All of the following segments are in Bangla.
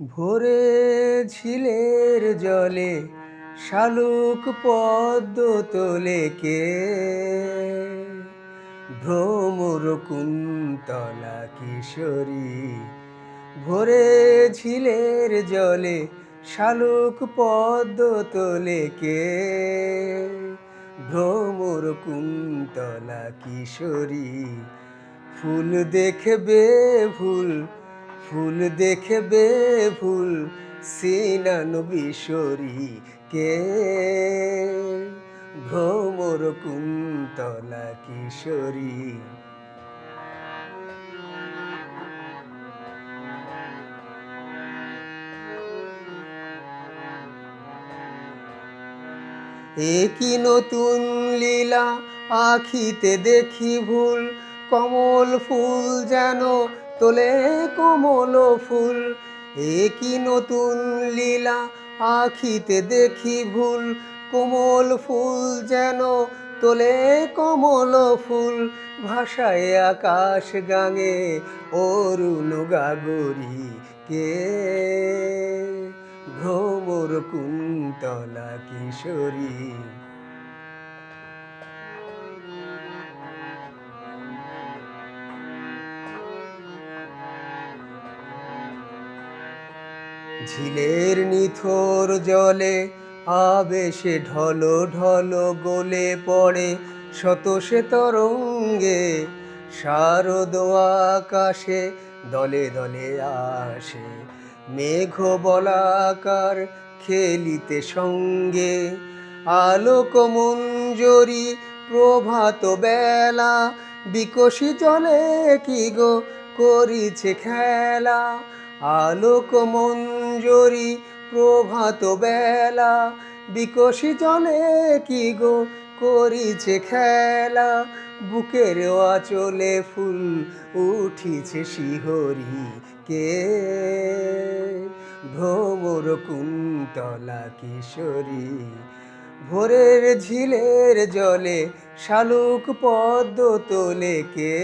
ভোরে ঝিলের জলে শালুক পদ্ম তোলে কে? ভ্রমর কুন্তলা কিশোরী ভোরে ঝিলের জলে শালুক পদ্ম তোলে কে? ভ্রমর কুন্তলা কিশোরী, ফুল দেখবে ফুল ফুল দেখবে ফুল সিনান কে ভ্রমর কুন্তলা কিশোরী। একই নতুন লীলা আখিতে দেখি ভুল, কমল ফুল যেন তোলে কমল ফুল একই নতুন লীলা আখিতে দেখি ভুল। কোমল ফুল যেন তোলে কমল ফুল, ভাষায় আকাশ গাঙে অরুণ গাগরি কে। ভ্রমর কুন্তলা কিশোরী ঝিলের নিথর জলে আবেশে ঢল ঢল গলে পড়ে শত সে তরঙ্গে শারদ আকাশে দলে দলে আসে মেঘ বলাকার খেলিতে সঙ্গে। আলোক মঞ্জরি প্রভাত বেলা বিকশি জলে কি গো করিছে খেলা? আলোক মঞ্জরি প্রভাত বেলা, বিকশি জলে কি গো করিছে খেলা? বুকের আচলে ফুল উঠিছে শিহরি কে? ভ্রমর কুন্তলা কিশোরী, ভোরের ঝিলের জলে শালুক পদ্ম তোলে কে?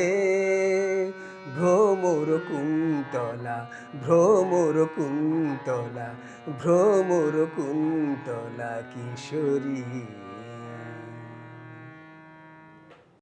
ভ্রমর কুন্তলা ভ্রমর কুন্তলা ভ্রমর কুন্তলা কিশোরী।